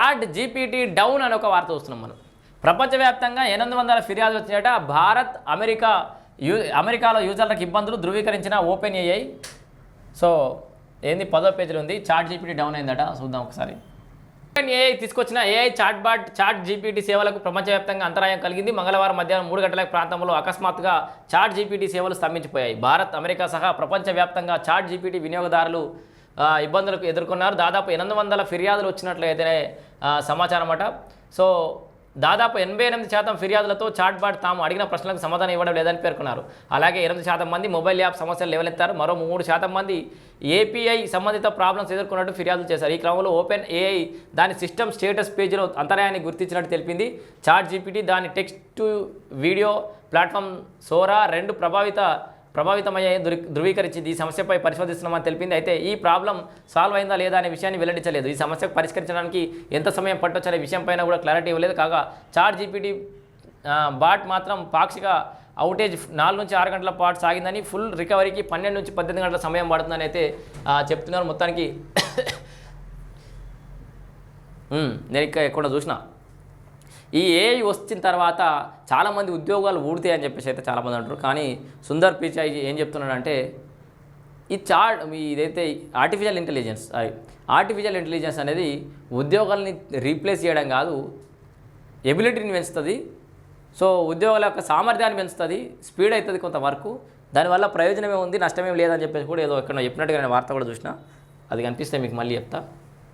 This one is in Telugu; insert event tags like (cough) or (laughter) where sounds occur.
చాట్ జీపీటీ డౌన్ అని ఒక వార్త వస్తున్నాం మనం. ప్రపంచవ్యాప్తంగా ఎనిమిది వందల ఫిర్యాదులు వచ్చినట భారత్ అమెరికా యూ అమెరికాలో యూజర్లకు ఇబ్బందులు ధృవీకరించిన ఓపెన్ ఏఐ సో ఏంది పదో పేజీలో ఉంది. చాట్ జీపీటీ డౌన్ అయిందట. చూద్దాం ఒకసారి. ఏఐ తీసుకొచ్చిన AI chat bot ChatGPT సేవలకు ప్రపంచవ్యాప్తంగా అంతరాయం కలిగింది. మంగళవారం మధ్యాహ్నం మూడు గంటల ప్రాంతంలో అకస్మాత్తుగా చాట్ జీపీటీ సేవలు స్తంభించిపోయాయి. భారత్ అమెరికా సహా ప్రపంచవ్యాప్తంగా చాట్ జీపీటీ వినియోగదారులు ఇబ్బందులకు ఎదుర్కొన్నారు. దాదాపు ఎనిమిది వందల ఫిర్యాదులు వచ్చినట్లయితే సమాచారం అట. సో దాదాపు ఎనభై ఎనిమిది శాతం ఫిర్యాదులతో చాట్బాట్ తాము అడిగిన ప్రశ్నలకు సమాధానం ఇవ్వడం లేదని పేర్కొన్నారు. అలాగే ఎనిమిది శాతం మంది మొబైల్ యాప్ సమస్యలు లేవలెత్తారు మరో మూడు శాతం మంది ఏపీఐ సంబంధిత ప్రాబ్లమ్స్ ఎదుర్కొన్నట్టు ఫిర్యాదులు చేశారు. ఈ క్రమంలో ఓపెన్ ఏఐ దాని సిస్టమ్ స్టేటస్ పేజీలో అంతరాయాన్ని గుర్తించినట్టు తెలిపింది. చాట్ జీపీటీ దాని text to video platform Sora రెండు ప్రభావిత ప్రభావితమయ్యే ధృవీకరించి ధృవీకరించింది ఈ సమస్యపై పరిశోధిస్తున్నామని తెలిపింది. అయితే ఈ ప్రాబ్లం సాల్వ్ అయిందా లేదా అనే విషయాన్ని వెల్లడించలేదు. ఈ సమస్యకు పరిష్కరించడానికి ఎంత సమయం పట్టొచ్చు విషయంపైన కూడా క్లారిటీ ఇవ్వలేదు. కాగా చాట్ జీపీటీ బాట్ మాత్రం పాక్షిక అవుటేజ్ నాలుగు నుంచి ఆరు గంటల పాటు సాగిందని ఫుల్ రికవరీకి పన్నెండు నుంచి పద్దెనిమిది గంటల సమయం పడుతుందని అయితే చెప్తున్నారు. మొత్తానికి (coughs) నేను ఇక్కడ ఎక్కడ చూసిన ఈ ఏఐ వచ్చిన తర్వాత చాలామంది ఉద్యోగాలు ఊడితే అని చెప్పేసి అయితే చాలామంది అంటారు. కానీ సుందర్ పిచాయ్ ఏం చెప్తున్నాడంటే ఈ చా ఇదైతే ఆర్టిఫిషియల్ ఇంటెలిజెన్స్ ఆర్టిఫిషియల్ ఇంటెలిజెన్స్ అనేది ఉద్యోగాల్ని రీప్లేస్ చేయడం కాదు ఎబిలిటీని పెంచుతుంది. సో ఉద్యోగాల యొక్క సామర్థ్యాన్ని పెంచుతుంది స్పీడ్ అవుతుంది కొంత వర్క్ దానివల్ల ప్రయోజనమే ఉంది నష్టమేం లేదని చెప్పేసి కూడా ఏదో ఎక్కడ చెప్పినట్టుగా నేను వార్త కూడా చూసిన. అది కనిపిస్తే మీకు మళ్ళీ చెప్తా.